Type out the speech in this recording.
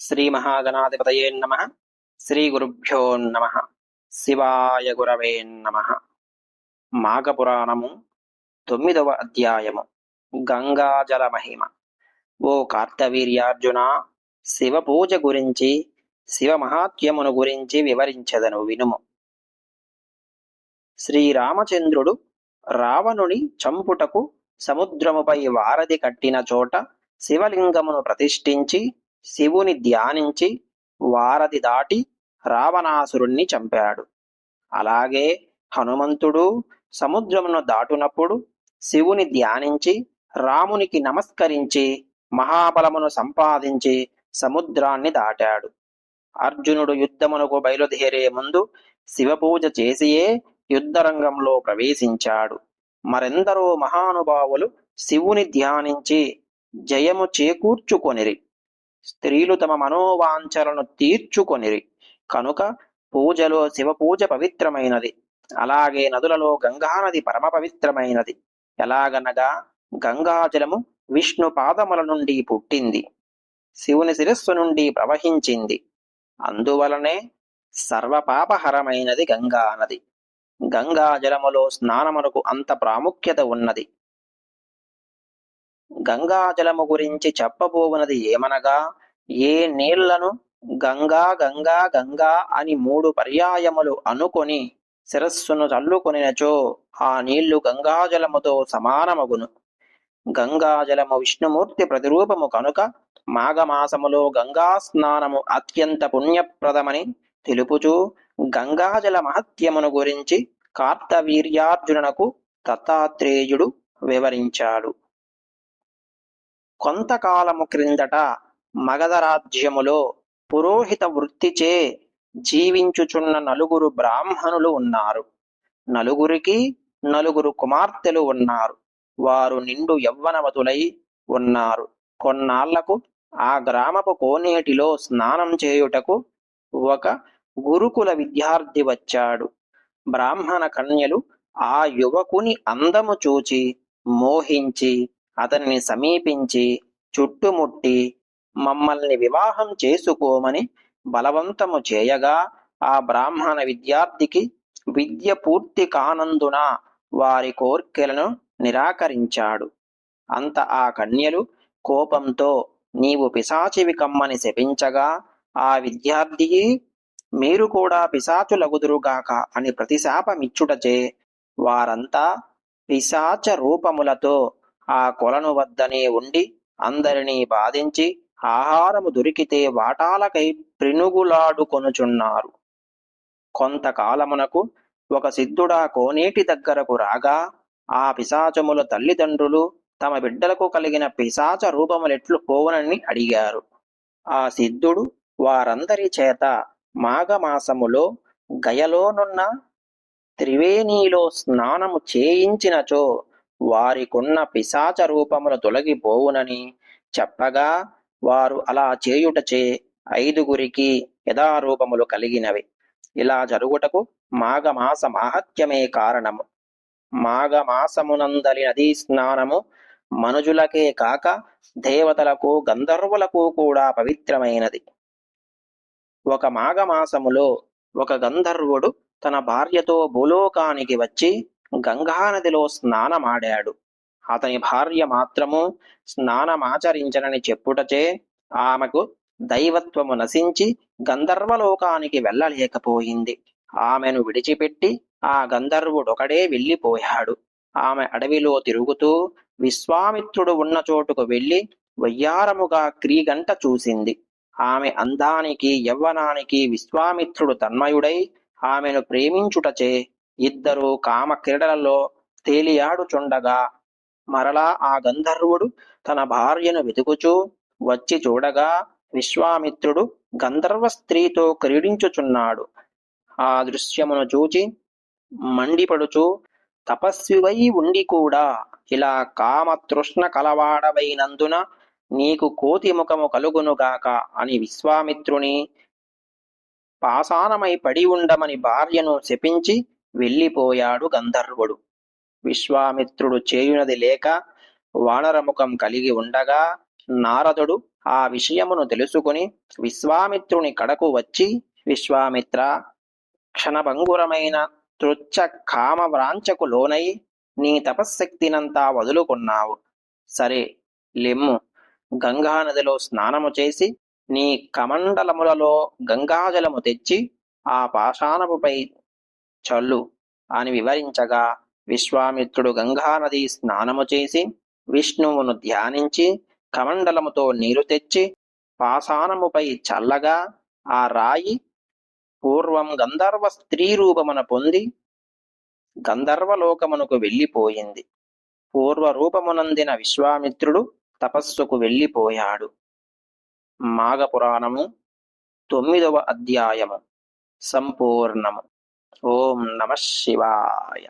శ్రీ మహాగణాధిపతయే నమ. శ్రీ గురుభ్యో నమ. శివాయ గురవే నమ. మాఘపురాణము తొమ్మిదవ అధ్యాయము. గంగాజల మహిమ. ఓ కార్తవీర్యార్జున శివ పూజ గురించి శివ మహాత్యమును గురించి వివరించదను వినుము. శ్రీరామచంద్రుడు రావణుని చంపుటకు సముద్రముపై వారధి కట్టిన చోట శివలింగమును ప్రతిష్ఠించి శివుని ధ్యానించి వారధి దాటి రావణాసురుణ్ణి చంపాడు. అలాగే హనుమంతుడు సముద్రమును దాటునప్పుడు శివుని ధ్యానించి రామునికి నమస్కరించి మహాబలమును సంపాదించి సముద్రాన్ని దాటాడు. అర్జునుడు యుద్ధమునకు బయలుదేరే ముందు శివపూజ చేసియే యుద్ధరంగంలో ప్రవేశించాడు. మరెందరో మహానుభావులు శివుని ధ్యానించి జయము చేకూర్చుకొనిరి. స్త్రీలు తమ మనోవాంఛలను తీర్చుకొనిరి. కనుక పూజలో శివ పూజ పవిత్రమైనది. అలాగే నదులలో గంగానది పరమ పవిత్రమైనది. ఎలాగనగా గంగాజలము విష్ణు పాదముల నుండి పుట్టింది. శివుని శిరస్సు నుండి ప్రవహించింది. అందువలనే సర్వపాపహరమైనది గంగా నది. గంగా జలములో స్నానమునకు అంత ప్రాముఖ్యత ఉన్నది. గంగాజలము గురించి చెప్పబోవునది ఏమనగా ఏ నీళ్ళను గంగా గంగా గంగా అని మూడు పర్యాయములు అనుకొని శిరస్సును చల్లుకొనినచో ఆ నీళ్ళు గంగాజలముతో సమానమగును. గంగాజలము విష్ణుమూర్తి ప్రతిరూపము కనుక మాఘమాసములో గంగా స్నానము అత్యంత పుణ్యప్రదమని తెలుపుచూ గంగాజల మహత్యమును గురించి కార్తవీర్యార్జునకు దత్తాత్రేయుడు వివరించాడు. కొంతకాలము క్రిందట మగధ రాజ్యములో పురోహిత వృత్తిచే జీవించుచున్న నలుగురు బ్రాహ్మణులు ఉన్నారు. నలుగురికి నలుగురు కుమార్తెలు ఉన్నారు. వారు నిండు యవ్వనవతులై ఉన్నారు. కొన్నాళ్ళకు ఆ గ్రామపు కోనేటిలో స్నానం చేయుటకు ఒక గురుకుల విద్యార్థి వచ్చాడు. బ్రాహ్మణ కన్యలు ఆ యువకుని అందము చూచి మోహించి అతనిని సమీపించి చుట్టుముట్టి మమ్మల్ని వివాహం చేసుకోమని బలవంతము చేయగా ఆ బ్రాహ్మణ విద్యార్థికి విద్య పూర్తి కానందున వారి కోర్కెలను నిరాకరించాడు. అంత ఆ కన్యలు కోపంతో నీవు పిశాచివి కమ్మని శపించగా ఆ విద్యార్థి మీరు కూడా పిశాచులగుదురుగాక అని ప్రతిశాపమిచ్చుటచే వారంతా పిశాచ రూపములతో ఆ కొలను వద్దనే ఉండి అందరినీ బాధించి ఆహారము దొరికితే వాటాలకై ప్రినుగులాడుకొనుచున్నారు. కొంతకాలమునకు ఒక సిద్ధుడా కోనేటి దగ్గరకు రాగా ఆ పిశాచముల తల్లిదండ్రులు తమ బిడ్డలకు కలిగిన పిశాచ రూపములెట్లు పోవనని అడిగారు. ఆ సిద్ధుడు వారందరి చేత మాఘమాసములో గయలోనున్న త్రివేణిలో స్నానము చేయించినచో వారికున్న పిశాచ రూపములు తొలగిపోవునని చెప్పగా వారు అలా చేయుటచే ఐదుగురికి యథారూపములు కలిగినవి. ఇలా జరుగుటకు మాఘమాస మాహత్యమే కారణము. మాఘమాసమునందలి నదీ స్నానము మనుజులకే కాక దేవతలకు గంధర్వులకు కూడా పవిత్రమైనది. ఒక మాఘమాసములో ఒక గంధర్వుడు తన భార్యతో భూలోకానికి వచ్చి గంగానదిలో స్నానమాడాడు. అతని భార్య మాత్రము స్నానమాచరించనని చెప్పుటచే ఆమెకు దైవత్వము నశించి గంధర్వలోకానికి వెళ్ళలేకపోయింది. ఆమెను విడిచిపెట్టి ఆ గంధర్వుడొకడే వెళ్ళిపోయాడు. ఆమె అడవిలో తిరుగుతూ విశ్వామిత్రుడు ఉన్న చోటుకు వెళ్ళి వయ్యారముగా క్రీగంట చూసింది. ఆమె అందానికి యవ్వనానికి విశ్వామిత్రుడు తన్మయుడై ఆమెను ప్రేమించుటచే ఇద్దరు కామ క్రీడలలో తేలియాడుచుండగా మరలా ఆ గంధర్వుడు తన భార్యను వెతుకుచూ వచ్చి చూడగా విశ్వామిత్రుడు గంధర్వ స్త్రీతో క్రీడించుచున్నాడు. ఆ దృశ్యమును చూచి మండిపడుచు తపస్వివై ఉండి కూడా ఇలా కామతృష్ణ కలవాడవైనందున నీకు కోతి ముఖము కలుగునుగాక అని విశ్వామిత్రుని పాసానమై పడి ఉండమని భార్యను శపించి వెళ్ళిపోయాడు గంధర్వుడు. విశ్వామిత్రుడు చేయునది లేక వానరముఖం కలిగి ఉండగా నారదుడు ఆ విషయమును తెలుసుకుని విశ్వామిత్రుని కడకు వచ్చి విశ్వామిత్ర క్షణభంగురమైన తృచ్చ కామ వ్రాంచకు లోనై నీ తపశ్శక్తినంతా వదులుకున్నావు. సరే లెమ్ము. గంగా నదిలో స్నానము చేసి నీ కమండలములలో గంగాజలము తెచ్చి ఆ పాషాణముపై చల్లు. అని వివరించగా విశ్వామిత్రుడు గంగానది స్నానము చేసి విష్ణువును ధ్యానించి కమండలముతో నీరు తెచ్చి పాషాణముపై చల్లగా ఆ రాయి పూర్వం గంధర్వ స్త్రీ రూపమున పొంది గంధర్వలోకమునకు వెళ్ళిపోయింది. పూర్వ రూపమునందిన విశ్వామిత్రుడు తపస్సుకు వెళ్ళిపోయాడు. మాఘపురాణము తొమ్మిదవ అధ్యాయము సంపూర్ణము. ఓం నమ శివాయ